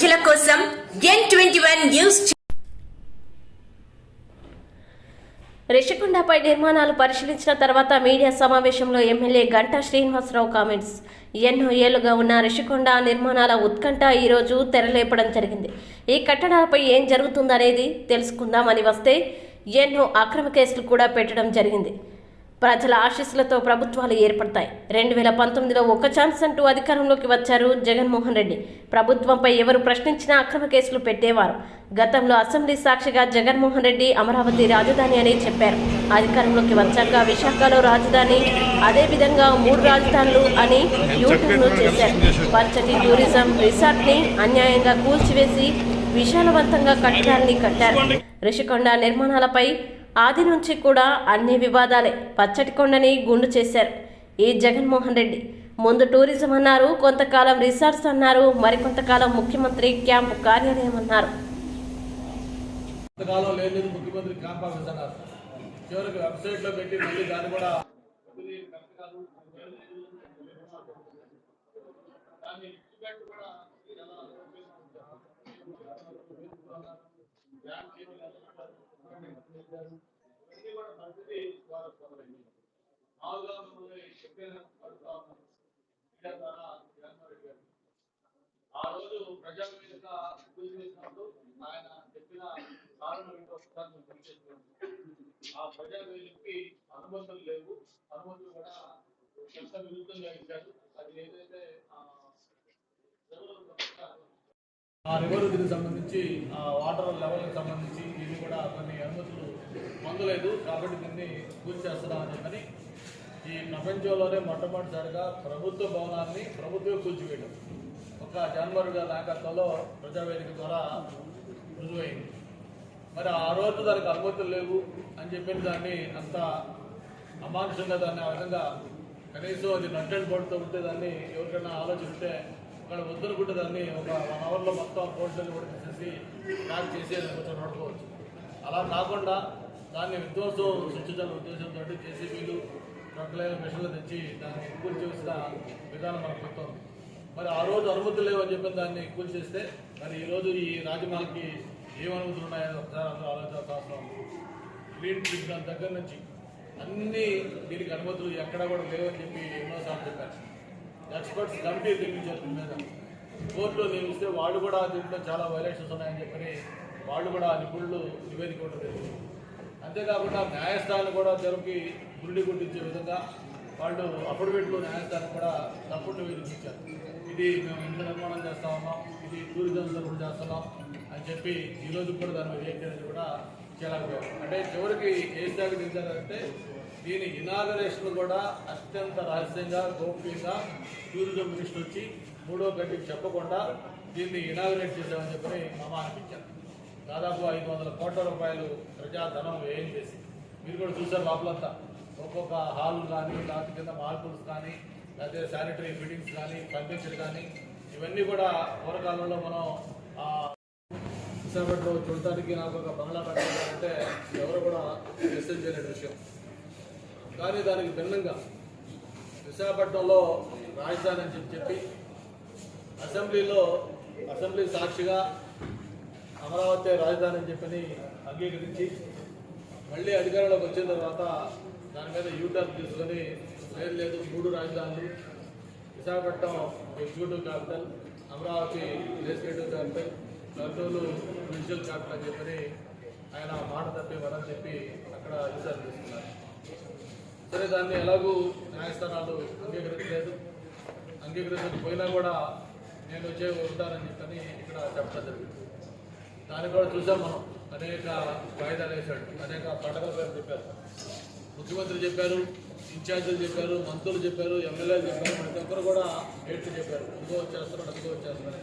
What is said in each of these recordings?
ప్రజల కోసం N twenty one news రిషికొండపై నిర్మాణాలు పరిశీలించిన తర్వాత మీడియా సమావేశంలో ఎమ్మెల్యే గంటా శ్రీనివాసరావు కామెంట్స్. ఎన్నో ఏళ్ళుగా ఉన్న రిషికొండ నిర్మాణాల ఉత్కంఠ ఈరోజు తెరలేపడం జరిగింది. ఈ కట్టడాలపై ఏం జరుగుతుందనేది తెలుసుకుందామని వస్తే ఎన్నో అక్రమ కేసులు కూడా పెట్టడం జరిగింది. ప్రజల ఆశీస్సులతో ప్రభుత్వాలు ఏర్పడతాయి. రెండు వేల పంతొమ్మిదిలో ఒక ఛాన్స్ అంటూ అధికారంలోకి వచ్చారు జగన్మోహన్ రెడ్డి. ప్రభుత్వంపై ఎవరు ప్రశ్నించినా అక్రమ కేసులు పెట్టేవారు. గతంలో అసెంబ్లీ సాక్షిగా జగన్మోహన్ రెడ్డి అమరావతి రాజధాని అని చెప్పారు. అధికారంలోకి వచ్చాక విశాఖలో రాజధాని అదేవిధంగా మూడు రాజధానులు అని యూటర్న్ చేశారు. పచ్చటి టూరిజం రిసార్ట్ని అన్యాయంగా కూల్చివేసి విశాలవంతంగా కట్టడాన్ని కట్టారు. రిషికొండ నిర్మాణాలపై ఆది నుంచి కూడా అన్ని వివాదాలే పచ్చటి కొండని గుండు చేశారు. ఈ జగన్మోహన్ రెడ్డి? ముందు టూరిజం అన్నారు కొంతకాలం రిసార్ట్స్ అన్నారు మరికొంతకాలం ముఖ్యమంత్రి క్యాంపు కార్యాలయం అన్నారు. కొంతకాలం లేదు ముఖ్యమంత్రి క్యాంప్ ఆఫీస్ అన్నారు చివరికి వెబ్సైట్లో పెట్టి మళ్ళీ దాన్ని కూడా ద్వారా ఆ రోజు ప్రజావేదిక పూజ చేసినప్పుడు ఆయన చెప్పిన కారణం ఏంటో ఒకసారి మేము ఆ అనుమతులు లేవు. అనుమతులు కూడా ఎంత విరుద్ధంగా ఇచ్చారు అది ఏదైతే ఆ, రివర్ దీనికి సంబంధించి ఆ వాటర్ లెవెల్కి సంబంధించి ఇది కూడా కొన్ని అనుమతులు పొందలేదు. కాబట్టి దీన్ని పూర్తి చేస్తున్నామని చెప్పని ఈ ప్రపంచంలోనే మొట్టమొదటిసారిగా ప్రభుత్వ భవనాన్ని ప్రభుత్వం కూల్చివేయడం. ఒక జనవరి గారి నాయకత్వంలో ప్రజావేదిక ద్వారా రుజువైంది. మరి ఆ రోజు దానికి అనుమతులు లేవు అని చెప్పిన దాన్ని అంత అమానుషంగా దాన్ని ఆ విధంగా కనీసం అది నట్టెడ్ బోర్డుతో ఉంటే దాన్ని ఎవరికైనా ఆలోచిస్తే అక్కడ వద్దనుకుంటే దాన్ని ఒక వన్ అవర్లో మొత్తం కోర్టులను కూడా తీసేసి ట్రాక్ చేసి కొంచెం నడుకోవచ్చు అలా కాకుండా దాన్ని విధ్వంసం సృష్టించాలనే ఉద్దేశంతో జేసీబీలు ట్రక్లైన మిషన్లు తెచ్చి దాన్ని కూల్చేసిన విధానం మనకు గుర్తుంది. మరి ఆ రోజు అనుమతులు లేవని చెప్పిన దాన్ని కూల్చేస్తే మరి ఈరోజు ఈ రాజమహల్కి ఏం అనుమతులు ఉన్నాయో ఒకసారి అందరూ ఆలోచించాల్సిన అవసరం గ్రీన్ ట్రిబ్యునల్ దగ్గర నుంచి అన్ని దీనికి అనుమతులు ఎక్కడా కూడా లేవని చెప్పి ఎన్నోసార్లు చెప్పారు. ఎక్స్పర్ట్స్ కమిటీ నియమించారు దీని మీద. కోర్టులో నియమిస్తే వాళ్ళు కూడా దీంట్లో చాలా వైలేషన్స్ ఉన్నాయని చెప్పని వాళ్ళు కూడా నిపుణులు నివేదిక ఇవ్వడం అంతేకాకుండా న్యాయస్థానం కూడా జరుపుకి గురుడి కొట్టించే విధంగా వాళ్ళు అఫిడవిట్లో న్యాయస్థానం కూడా తప్పట్లు వినిపించారు ఇది మేము ఇంత నిర్మాణం చేస్తా ఉన్నాం ఇది టూరిజం తరపున చేస్తున్నాం అని చెప్పి ఈరోజు కూడా దాని వ్యక్తి కూడా చాలా అంటే చివరికి ఏ స్థాయికి దించారంటే దీని ఇనాగరేషన్ కూడా అత్యంత రహస్యంగా గోప్యంగా టూరిజం మినిస్టర్ వచ్చి మూడో గంటకి చెప్పకుండా దీన్ని ఇనాగరేట్ చేశామని చెప్పని మామ అనిపించారు. దాదాపు ఐదు వందల కోట్ల రూపాయలు ప్రజాధనం వ్యయం చేసి. మీరు కూడా చూసారు లోపలంతా. ఒక్కొక్క హాల్ కానీ లేకపోతే కింద మార్పుల్స్ కానీ లేకపోతే శానిటరీ ఫిట్టింగ్స్ కానీ ఫర్నిచర్ కానీ ఇవన్నీ కూడా పూర్వకాలంలో మనం ఆ, విశాఖపట్నంలో చూడటానికి నాకు ఒక బంగ్లా కట్టాలంటే ఎవరు కూడా డిస్టర్బ్ చేయలేని విషయం. కానీ దానికి భిన్నంగా విశాఖపట్నంలో రాజధాని అని చెప్పి చెప్పి అసెంబ్లీలో అసెంబ్లీ సాక్షిగా అమరావతి రాజధాని అని చెప్పని అంగీకరించి మళ్ళీ అధికారంలోకి వచ్చిన తర్వాత దాని మీద యూటర్న్ తీసుకొని లేదు లేదు మూడు రాజధానులు Visakhapatnam executive capital Amaravati legislative capital Kurnool judicial capital అని చెప్పని ఆయన మాట తప్పి వరని చెప్పి అక్కడ యూటర్న్ తీసుకున్నారు. సరే దాన్ని ఎలాగూ న్యాయస్థానాలు అంగీకరించలేదు. అంగీకరించకపోయినా కూడా నేను వచ్చే ఉంటానని చెప్పని ఇక్కడ చెప్పడం జరిగింది. దాన్ని కూడా చూసాం మనం. అనేక వాయిదాలు వేశాడు. అనేక పండగల పేరు చెప్పారు. ముఖ్యమంత్రి చెప్పారు ఇన్ఛార్జీలు చెప్పారు మంత్రులు చెప్పారు ఎమ్మెల్యేలు చెప్పారు ప్రతి ఒక్కరు కూడా డేట్లు చెప్పారు. ఇదిగో వచ్చేస్తున్నాడు అదిగో వచ్చేస్తున్నాడు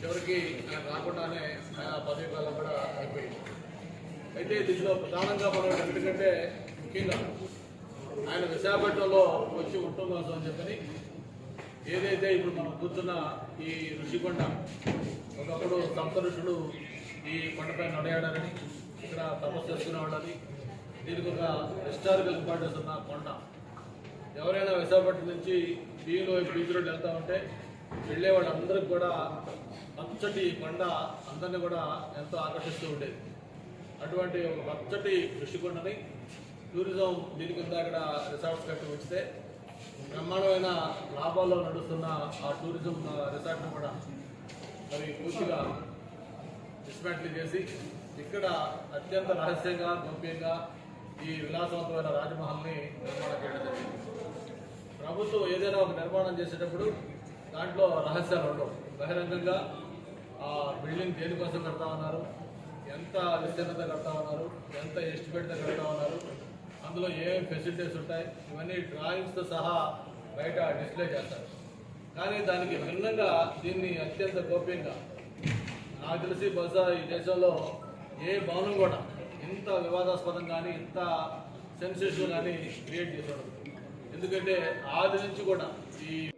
చివరికి ఆయన రాకుండానే ఆయన పదవి కాలం కూడా అయిపోయింది. అయితే దీంట్లో ప్రధానంగా మనం ఎందుకంటే ముఖ్యంగా ఆయన విశాఖపట్నంలో వచ్చి ఉండటం కోసం అని చెప్పని ఏదైతే ఇప్పుడు మనం కూర్చున్న ఈ ఋషికొండ ఒకప్పుడు సప్త ఋషులు ఈ కొండపై నడయాడారని ఇక్కడ తపస్సు చేసుకునేవాళ్ళని దీనికి ఒక హిస్టారికల్ ఇంపార్టెన్స్ ఉన్న కొండ ఎవరైనా విశాఖపట్నం నుంచి బీలో బీచ్ రోడ్ వెళ్తా ఉంటే వెళ్ళే వాళ్ళందరికీ కూడా పచ్చటి కొండ అందరినీ కూడా ఎంతో ఆకర్షిస్తూ ఉండేది. అటువంటి ఒక పచ్చటి దృష్టికొండని టూరిజం దీని కింద అక్కడ రిసార్ట్స్ కట్టి ఉంచితే బ్రహ్మాండమైన లాభాల్లో నడుస్తున్న ఆ టూరిజం రిసార్ట్ను కూడా మరి పూర్తిగా డిస్మాంటిల్ చేసి ఇక్కడ అత్యంత రహస్యంగా గోప్యంగా ఈ విలాసవంతమైన రాజమహల్ని నిర్మాణం చేయడం జరిగింది. ప్రభుత్వం ఏదైనా ఒక నిర్మాణం చేసేటప్పుడు దాంట్లో రహస్యాలు ఉండవు. బహిరంగంగా ఆ బిల్డింగ్ దేనికోసం కడతా ఉన్నారు? ఎంత విస్తీర్ణత కడతా ఉన్నారు? ఎంత ఎస్టిమేట్తో కడతా ఉన్నారు? అందులో ఏమేమి ఫెసిలిటీస్ ఉంటాయి? ఇవన్నీ డ్రాయింగ్స్తో సహా బయట డిస్ప్లే చేస్తారు. కానీ దానికి భిన్నంగా దీన్ని అత్యంత గోప్యంగా నాకు తెలిసి బహుశా ఈ దేశంలో ఏ భవనం కూడా ఇంత వివాదాస్పదం కానీ ఇంత సెన్సేషన్ కానీ క్రియేట్ చేశాడు. ఎందుకంటే ఆది నుంచి కూడా ఈ